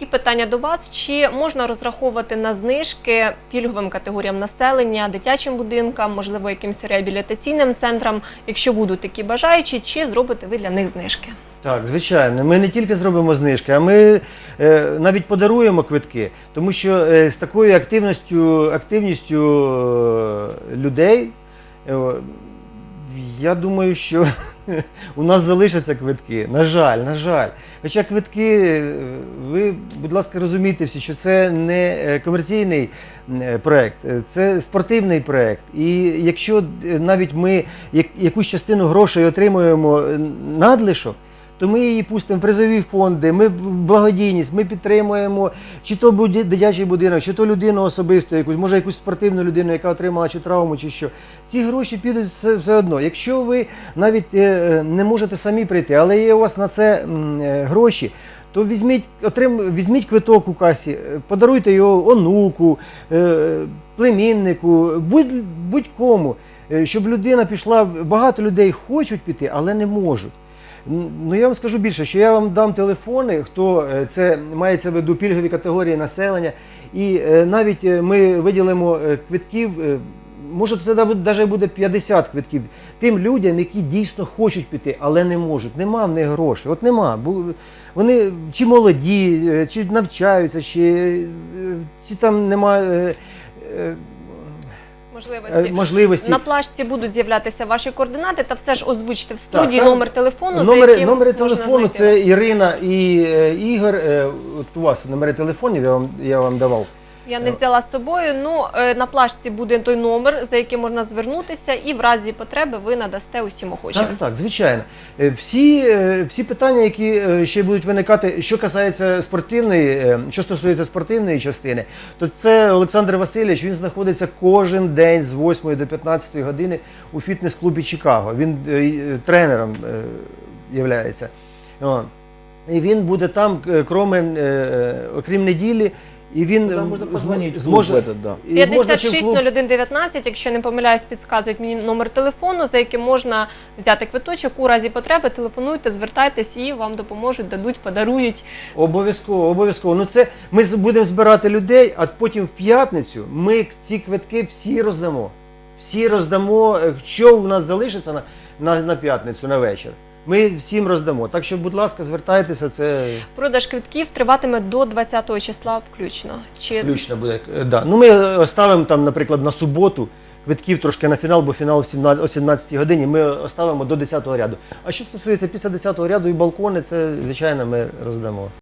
І питання до вас: чи можна розраховувати на знижки пільговим категоріям населення, дитячим будинкам, можливо, якимось реабілітаційним центрам, якщо будуть такі бажаючі, чи зробите ви для них знижки? Так, звичайно. Ми не тільки зробимо знижки, а ми е, навіть подаруємо квитки, тому що е, з такою активністю, активністю е, людей, е, я думаю, що у нас залишаться квитки. На жаль, на жаль. Хоча квитки, е, ви, будь ласка, розумієте всі, що це не е, комерційний е, проект, це спортивний проект. І якщо навіть ми якусь частину грошей отримуємо надлишок, то ми її пустимо в призові фонди, ми в благодійність, ми підтримуємо чи то буді- дитячий будинок, чи то людину особисто, якусь, може якусь спортивну людину, яка отримала чи травму, чи що. Ці гроші підуть все, все одно. Якщо ви навіть е, не можете самі прийти, але є у вас на це е, гроші. То візьміть, отрим, візьміть квиток у касі, е, подаруйте його онуку, племіннику, будь, будь-кому, е, щоб людина пішла. Багато людей хочуть піти, але не можуть. Ну я вам скажу більше, що я вам дам телефони, хто е, це мається в виду пільгові категорії населення, і е, навіть е, ми виділимо квитків. Може, це навіть буде 50 квитків тим людям, які дійсно хочуть піти, але не можуть. Нема в них грошей. От нема. Вони чи молоді, чи навчаються, чи, чи там нема е, Можливості. е, можливості. На плашці будуть з'являтися ваші координати, та все ж озвучте в студії Так, номер телефону, за Номери, яким номери можна телефону знайти це вас. Ірина і е, Ігор. Е, от у вас номери телефонів я вам, я вам давав. Я не взяла з собою. Ну е, на плашці буде той номер, за яким можна звернутися, і в разі потреби ви надасте усім охочим. Так, так, звичайно. Е, Всі, е, всі питання, які е, ще будуть виникати, що касається спортивної, що стосується спортивної частини, то це Олександр Васильович. Він знаходиться кожен день з 8 до 15 години у фітнес-клубі Чикаго. Він тренером являється. І він буде там, окрім неділі. І він Туда можно зм- позвонить в зможе клуб этот, да. і можна ще в 56 клуб- 01 19, якщо не помиляюсь, підказують мені номер телефону, за яким можна взяти квиточок. У разі потреби телефонуйте, звертайтесь і вам допоможуть, дадуть, подарують. Обов'язково, обов'язково. Ну це ми з- будемо збирати людей, а потім в п'ятницю ми ці квитки всі роздамо. Всі роздамо, е, що у нас залишиться на, на, на п'ятницю, на вечір. Ми всім роздамо. Так що, будь ласка, звертайтеся, це Продаж квитків триватиме до 20 числа включно. Чи включно буде. Е, Да. Ну, ми е, оставимо там, наприклад, на суботу квитків трошки на фінал, бо фінал в 17 о 17 годині. Ми оставимо до 10 ряду. А що стосується після 10 ряду і балкони, це звичайно ми роздамо.